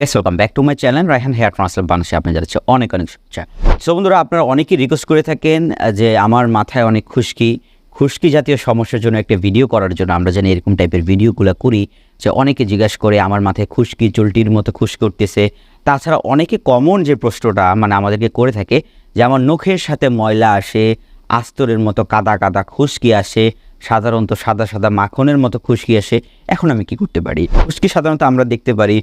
Welcome back to my channel Raihan here translate বাংলাদেশে আপনি যাচ্ছে অনেক অনেক শুভেচ্ছা। সো বন্ধুরা, আপনারা অনেকেই রিকোয়েস্ট করে থাকেন যে আমার মাথায় অনেক খুশকি খুশকি জাতীয় সমস্যার জন্য একটা ভিডিও করার জন্য। আমরা জানি এরকম টাইপের ভিডিওগুলো করি, যে অনেকে জিজ্ঞাসা করে, আমার মাথায় খুশকি, চুলটির মতো খুশকি উঠতেছে। তাছাড়া অনেকে কমন যে প্রশ্নটা মানে আমাদেরকে করে থাকে, যে আমার নখের সাথে ময়লা আসে, আস্তরের মতো কাদা কাদা খুশকি আসে, সাধারণত সাদা সাদা মাখনের মতো খুশকি আসে। এখন আমি কি করতে পারি? খুশকি সাধারণত আমরা দেখতে পারি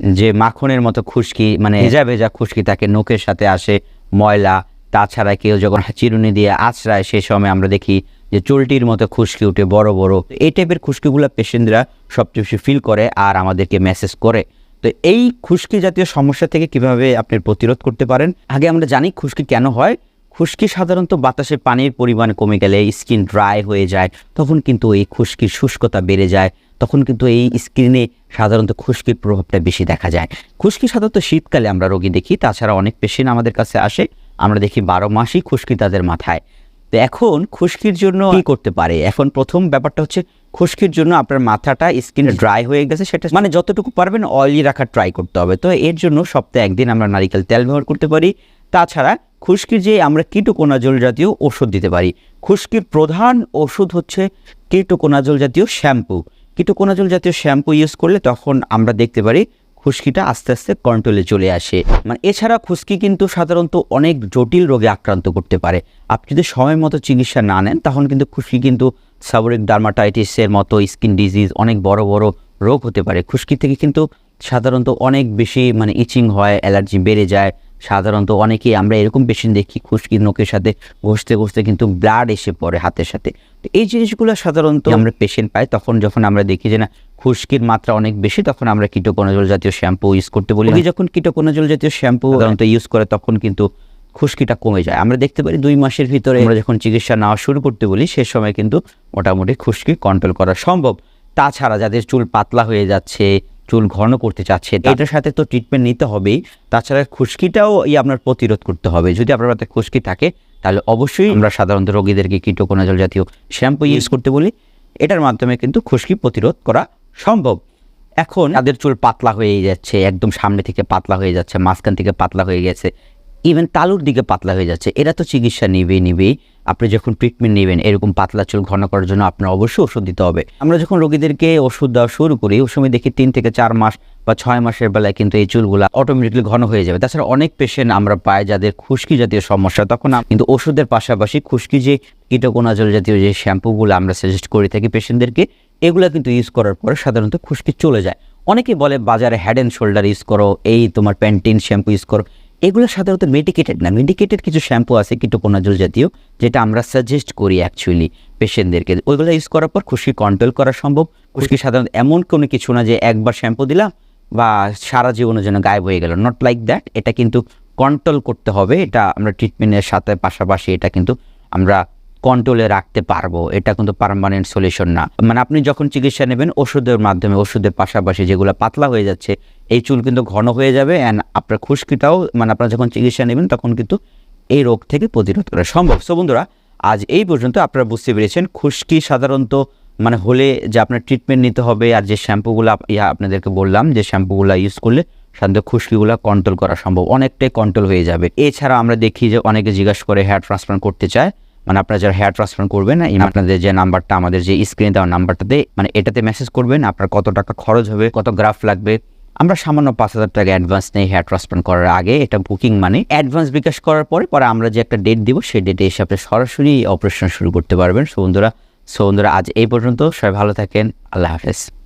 যে মাখনের মতো খুশকি মানে ভেজা ভেজা খুশকি তাকে নখের সাথে আসে ময়লা তাছাড়া কেউ যখন চিরুনি দিয়ে আছড়ায় সে সময় আমরা দেখি যে চুলটির মতো খুশকি উঠে বড় বড়। এই টাইপের খুশকিগুলো পেশেন্টরা সবচেয়ে বেশি ফিল করে আর আমাদেরকে মেসেজ করে। তো এই খুশকি জাতীয় সমস্যা থেকে কীভাবে আপনি প্রতিরোধ করতে পারেন? আগে আমরা জানি খুশকি কেন হয় খুশকি সাধারণত বাতাসে পানির পরিমাণ কমে গেলে স্কিন ড্রাই হয়ে যায়, তখন কিন্তু এই খুশকির শুষ্কতা বেড়ে যায়, তখন কিন্তু এই স্কিনে সাধারণত খুশকির প্রভাবটা বেশি দেখা যায়। খুশকি সাধারণত শীতকালে আমরা রোগী দেখি, তাছাড়া অনেক পেশেন্ট আমাদের কাছে আসে, আমরা দেখি বারো মাসই খুশকি তাদের মাথায়। তো এখন খুশকির জন্য কি করতে পারে? এখন প্রথম ব্যাপারটা হচ্ছে খুশকির জন্য আপনার মাথাটা স্কিন ড্রাই হয়ে গেছে, সেটা মানে যতটুকু পারবেন অয়েলি রাখার ট্রাই করতে হবে। তো এর জন্য সপ্তাহে একদিন আমরা নারিকেল তেল ব্যবহার করতে পারি। তাছাড়া খুশকির যে আমরা কিটোকোনাজল জাতীয় ওষুধ দিতে পারি। খুশকির প্রধান ওষুধ হচ্ছে কিটোকোনাজল জাতীয় শ্যাম্পু। কিটোকোনাজল জাতীয় শ্যাম্পু ইউজ করলে তখন আমরা দেখতে পারি খুশকিটা আস্তে আস্তে কন্ট্রোলে চলে আসে। মানে এছাড়া খুশকি কিন্তু সাধারণত অনেক জটিল রোগে আক্রান্ত করতে পারে। আপনি যদি সময় মতো চিকিৎসা না নেন তখন কিন্তু খুশকি কিন্তু সাবরিক ডার্মাটাইটিসের মতো স্কিন ডিজিজ অনেক বড় বড় রোগ হতে পারে। খুশকি থেকে কিন্তু সাধারণত অনেক বেশি মানে ইচিং হয়, অ্যালার্জি বেড়ে যায়। সাধারণত অনেকেই আমরা এরকম পেশেন্ট দেখি খুশকির নখের সাথে ঘষতে ঘষতে কিন্তু ব্লাড এসে পড়ে হাতের সাথে। তো এই জিনিসগুলো সাধারণত আমরা পেশেন্ট পাই তখন যখন আমরা দেখি যে না খুশকির মাত্রা অনেক বেশি তখন আমরা কিটোকোনাজল জাতীয় শ্যাম্পু ইউজ করতে বলি যখন কিটোকোনাজল জাতীয় শ্যাম্পু সাধারণত ইউজ করে তখন কিন্তু খুশকিটা কমে যায়। আমরা দেখতে পারি দুই মাসের ভিতরে আমরা যখন চিকিৎসা নেওয়া শুরু করতে বলি সে সময় কিন্তু মোটামুটি খুশকি কন্ট্রোল করা সম্ভব। তাছাড়া যাদের চুল পাতলা হয়ে যাচ্ছে চুল ঘন করতে চাচ্ছে এটার সাথে তো ট্রিটমেন্ট নিতে হবেই। তাছাড়া খুশকিটাও এই আপনার প্রতিরোধ করতে হবে। যদি আপনার হাতে খুশকি থাকে তাহলে অবশ্যই আমরা সাধারণত রোগীদেরকে জল জাতীয় শ্যাম্পু ইউজ করতে বলি। এটার মাধ্যমে কিন্তু খুশকি প্রতিরোধ করা সম্ভব। এখন তাদের চুল পাতলা হয়ে যাচ্ছে একদম সামনে থেকে পাতলা হয়ে যাচ্ছে মাঝখান থেকে পাতলা হয়ে গেছে। ইভেন তালুর দিকে পাতলা হয়ে যাচ্ছে। এরা তো চিকিৎসা নেবেই নেবেই। আপনি যখন ট্রিটমেন্ট নেবেন, এরকম পাতলা চুল ঘন করার জন্য আপনার অবশ্যই ওষুধ দিতে হবে। আমরা যখন রোগীদেরকে ওষুধ দেওয়া শুরু করি, ওই সময় দেখি তিন থেকে চার মাস বা ছয় মাসের বেলায় কিন্তু এই চুলগুলো অটোমেটিকলি ঘন হয়ে যাবে। তাছাড়া অনেক পেশেন্ট আমরা পাই যাদের খুশকি জাতীয় সমস্যা, তখন কিন্তু ওষুধের পাশাপাশি খুশকি যে কিটোকোনাজল জাতীয় যে শ্যাম্পুগুলো আমরা সাজেস্ট করে থাকি পেশেন্টদেরকে এগুলো কিন্তু ইউজ করার পরে সাধারণত খুশকি চলে যায়। অনেকে বলে, বাজারে হেড অ্যান্ড শোল্ডার ইউজ করো, এই তোমার প্যান্টিন শ্যাম্পু ইউজ করো। এগুলো সাধারণত মেডিকেটেড না। মেডিকেটেড কিছু শ্যাম্পু আছে কিটোকোনাজল জাতীয় যেটা আমরা সাজেস্ট করি অ্যাকচুয়ালি পেশেন্টদেরকে ওইগুলো ইউজ করার পর খুশকি কন্ট্রোল করা সম্ভব। খুশকি সাধারণত এমন কোনো কিছু না যে একবার শ্যাম্পু দিলাম বা সারা জীবনের জন্য গায়েব হয়ে গেল। নট লাইক দ্যাট এটা কিন্তু কন্ট্রোল করতে হবে। এটা আমরা ট্রিটমেন্টের সাথে পাশাপাশি এটা কিন্তু আমরা কন্ট্রোলে রাখতে পারব। এটা কিন্তু পারমানেন্ট সলিউশন না। মানে আপনি যখন চিকিৎসা নেবেন ওষুধের মাধ্যমে ওষুধের পাশাপাশি যেগুলো পাতলা হয়ে যাচ্ছে এই চুল কিন্তু ঘন হয়ে যাবে অ্যান্ড আপনার খুশকিটাও মানে আপনারা যখন চিকিৎসা নেবেন তখন কিন্তু এই রোগ থেকে প্রতিরোধ করা সম্ভব। সো বন্ধুরা, আজ এই পর্যন্ত আপনারা বুঝতে পেরেছেন, খুশকি সাধারণত মানে হলে যে আপনার ট্রিটমেন্ট নিতে হবে আর যে শ্যাম্পুগুলো ইয়া আপনাদেরকে বললাম, যে শ্যাম্পুগুলো ইউজ করলে সাধারণত খুশকিগুলো কন্ট্রোল করা সম্ভব, অনেকটাই কন্ট্রোল হয়ে যাবে। এছাড়া আমরা দেখি যে অনেকে জিজ্ঞাসা করে হেয়ার ট্রান্সপ্লান্ট করতে চায় মানে আপনারা যারা হেয়ার ট্রান্সপ্লান্ট করবেন আপনাদের যে নাম্বারটা আমাদের যে স্ক্রিনে দেওয়া নাম্বারটাতে মানে এটাতে মেসেজ করবেন, আপনার কত টাকা খরচ হবে, কত গ্রাফ লাগবে আমরা সামান্য পাঁচ হাজার টাকা অ্যাডভান্স নেই হেয়ার ট্রান্সপ্লান্ট করার আগে এটা বুকিং মানে অ্যাডভান্স বিকাশ করার পরে পরে আমরা যে একটা ডেট দিব, সেই ডেটে এসে আপনি সরাসরি অপারেশন শুরু করতে পারবেন। সো বন্ধুরা সো বন্ধুরা, আজ এই পর্যন্ত। সবাই ভালো থাকেন। আল্লাহ হাফেজ।